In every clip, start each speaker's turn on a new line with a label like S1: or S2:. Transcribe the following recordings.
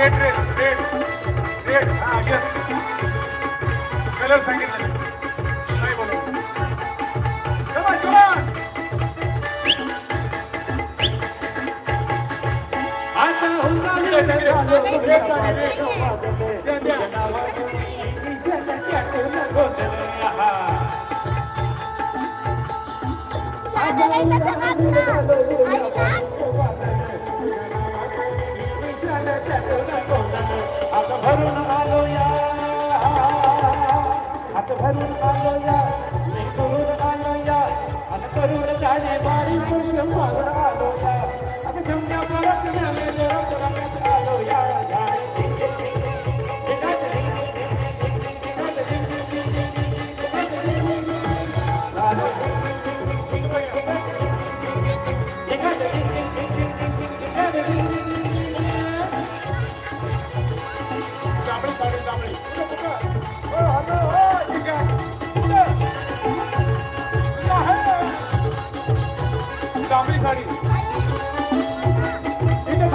S1: Red red red red हा yes colour सांगितलं नाही बोला कमान कमान आता आता बारी करून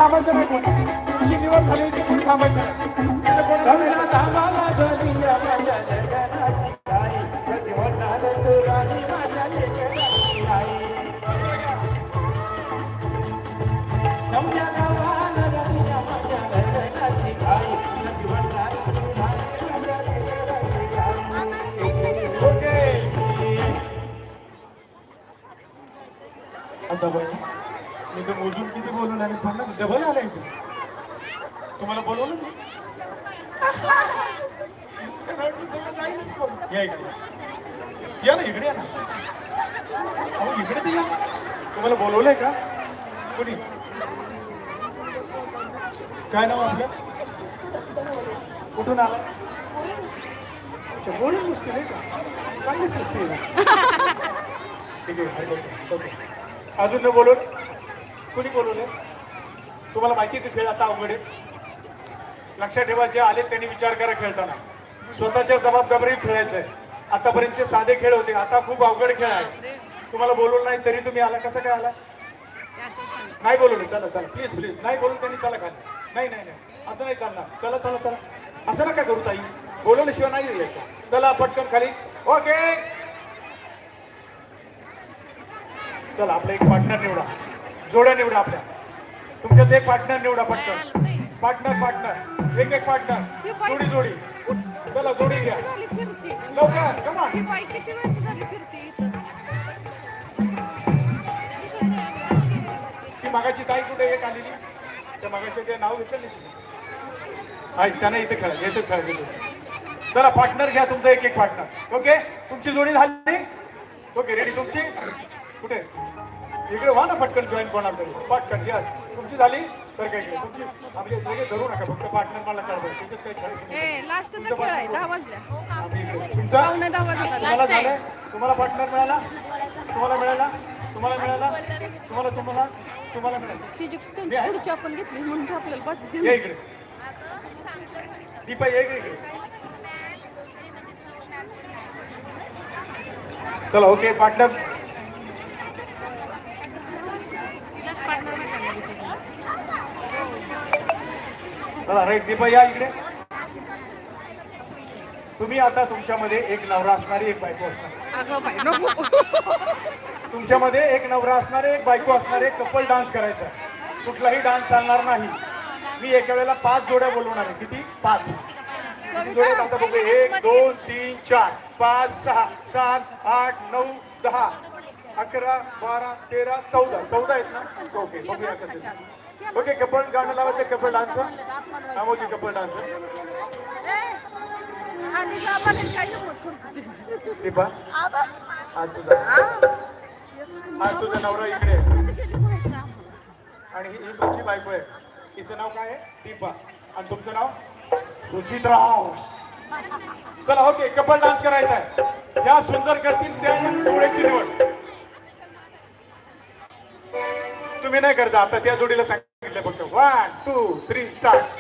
S1: थांबायचं नाही कोणी. तुमची निवड झाली होती कोणी थांबायचं नाही. मी तर मोजून किती बोलून आले? पन्नास डबल आले इथे. तुम्हाला बोलवलं मी? या इकडे. या ना इकडे या ना. अहो इकडे तर या. तुम्हाला बोलवलंय का? कोणी? काय नाव आपलं? कुठून आला? अच्छा बोलून मुश्किल आहे का? चांगली सुस्ती आहे ठीक आहे ओके, ओके. अजून न बोलून कोणी बोलवलं? तुम्हाला माहिती आहे का खेळ आता अवघड आहे? लक्षात ठेवा जे आले त्यांनी विचार करा खेळताना. स्वतःच्या जबाबदारी खेळायचं आहे आतापर्यंतचे साधे खेळ होते. आता खूप अवघड खेळ आहे. तुम्हाला बोलवलं नाही तरी तुम्ही आला. कसं काय आला? नाही बोलवलं. चला चला. प्लीज प्लीज नाही बोलून त्यांनी चला खाली. नाही नाही नाही. असं नाही चालणार. चला चला चला. असं नका करू ताई. बोलवल्याशिवाय नाही यायचं. चला पटकन खाली. ओके चला आपला एक पार्टनर निवडा. जोड्या निवडा आपल्या. तुमच्यात एक पार्टनर निवडा पटकन. पार्टनर पार्टनर एक एक पार्टनर जोडी जोडी. चला जोडी घ्या. लवकर कमा ती मागाची ताई कुठे एक आलेली? त्या मागाचे ते नाव घेतलं नाही आहे त्यांना इथे खेळा याचं खेळायचं चला पार्टनर घ्या तुमचा एक एक पार्टनर ओके तुमची जोडी झाली? ओके रेडी तुमची? कुठे? इकडे व्हा ना पटकन जॉईन कोणाला तरी. पटकन यस तुमची झाली? सर इकडे तुमची आमच्या लगेच धरू नका फक्त पार्टनर मला कळवा. त्याच्यात काही तुमचं
S2: खेळ
S1: तुम्हाला
S2: आहे.
S1: तुम्हाला पार्टनर मिळाला? तुम्हाला मिळाला? तुम्हाला मिळाला? तुम्हाला तुम्हाला? तुम्हाला मिळाला.
S2: पुढची आपण घेतली म्हणून ते आपल्याला पाच
S1: ये इकडे. दीपा ये इकडे. चला ओके पार्टनर चला राईट दीपा या इकडे. तुम्ही आता तुमच्यामध्ये एक नवरा असणारी एक बायको असणार. तुमच्यामध्ये एक नवरा असणारे एक बायको असणारे कपल डान्स करायचा. कुठलाही डान्स चालणार नाही. मी एका वेळेला पाच जोड्या बोलवणार आहे. किती? पाच? आता बघू. एक दोन तीन चार पाच सहा सात आठ नऊ दहा अकरा बारा तेरा चौदा. चौदा आहेत ना? ओके बघूया कसं ओके कपल गाणं लावायचं कपल डान्स नामोजी कपल डान्स. दीपा आज तुझा. आज तुझा नवरा इकडे आणि ही ही तुमची बायको आहे. तिचं नाव काय आहे? दीपा. आणि तुमचं नाव? सुचित्राव. चला ओके कपल डान्स करायचा आहे. ज्या सुंदर करतील त्या जोड्याची निवड तुम्ही नाही करता आता त्या जोडीला सांगितलं फक्त. One two three start